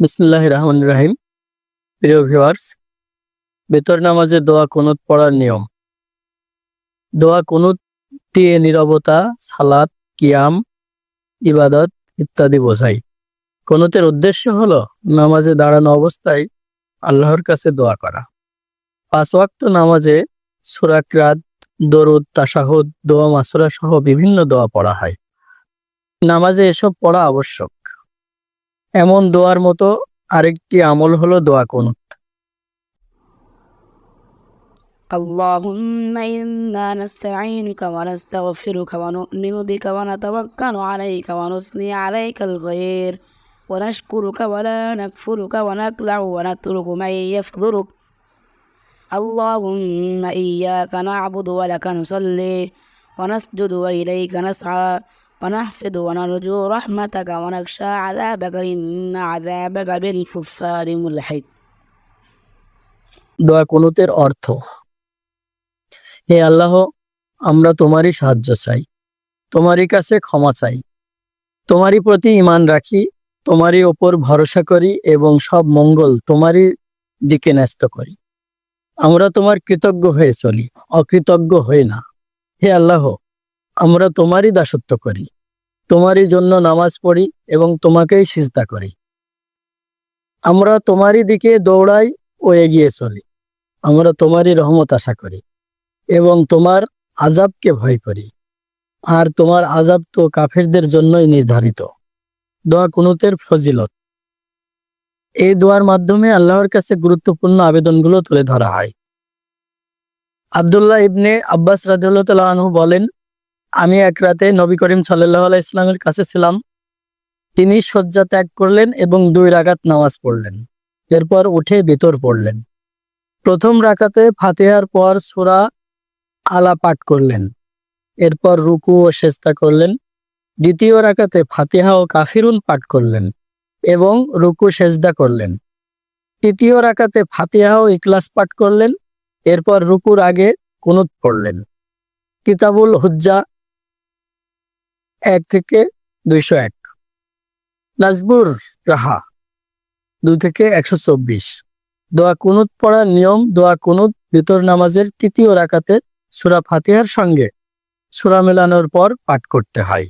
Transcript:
বিসমুল্লাহ রহমান রাহিম। প্রিয় ভিউয়ার্স বেতর নামাজে দোয়া কুনুত পড়ার নিয়ম। দোয়া কুনুত দিয়ে নীরবতা, সালাত, কিয়াম, ইবাদত ইত্যাদি বোঝায় কুনুতের উদ্দেশ্য হল নামাজে দাঁড়ানো অবস্থায় আল্লাহর কাছে দোয়া করা। পাঁচ ওয়াক্ত নামাজে সুরাকরাত দরুদ তাসাহুদ দোয়া মাসুরা সহ বিভিন্ন দোয়া পড়া হয়। নামাজে এসব পড়া আবশ্যক। এমন দোয়ার মতো আরেকটি আমল হলো দোয়া কুনুত اللهم إنا نستعينك ونستغفرك ونؤمن بك ونتوكل عليك ونثني عليك الخير ونشكرك ولا نكفرك ونكلع ونترك من يفضلك اللهم إياك نعبد ولك نصلي ونسجد وإليك نسعى ونحفظ ونرجو رحمتك ونخشى عذابك إن عذابك بالكفار ملحق দোয়া কুনুতের অর্থ হে আল্লাহ আমরা তোমারই সাহায্য চাই তোমারই কাছে ক্ষমা চাই তোমারই প্রতি ইমান রাখি তোমারই ওপর ভরসা করি এবং সব মঙ্গল তোমারই দিকে ন্যস্ত করি আমরা তোমার কৃতজ্ঞ হয়ে চলি অকৃতজ্ঞ হয়ে না হে আল্লাহ আমরা তোমারই দাসত্ব করি তোমারই জন্য নামাজ পড়ি এবং তোমাকেই সিজদা করি। আমরা তোমারই দিকে দৌড়াই ও এগিয়ে চলি। আমরা তোমারই রহমত আশা করি এবং তোমার আজাবকে ভয় করি। আর তোমার আজাব তো কাফেরদের জন্যই নির্ধারিত। দোয়া কুনুতের ফজিলত। এই দোয়ার মাধ্যমে আল্লাহর কাছে গুরুত্বপূর্ণ আবেদনগুলো তুলে ধরা হয়। আবদুল্লাহ ইবনে আব্বাস তাআলা বলেন আমি এক রাতে নবী করিম সাল্লাহ ইসলামের কাছে ছিলাম। তিনি শয্যা ত্যাগ করলেন এবং দুই রাকাত নামাজ পড়লেন। এরপর উঠে বেতর পড়লেন। প্রথম রাকাতে ফাতিহার পর সূরা আলা পাঠ করলেন। এরপর রুকু ও সেজদা করলেন। দ্বিতীয় রাকাতে ফাতিহা ও কাফিরুন পাঠ করলেন এবং রুকু সেজদা করলেন। তৃতীয় রাকাতে ফাতিহা ও ইকলাস পাঠ করলেন। এরপর রুকুর আগে কুনুত পড়লেন। কিতাবুল হুজ্জা এক থেকে দুইশো এক। নাজবুর রাহা, দুই থেকে একশো চব্বিশ। দোয়া কুনুত পড়ার নিয়ম, দোয়া কুনুত ভিতর নামাজের তৃতীয় রাকাতের সুরা ফাতিহার সঙ্গে সুরা মেলানোর পর পাঠ করতে হয়।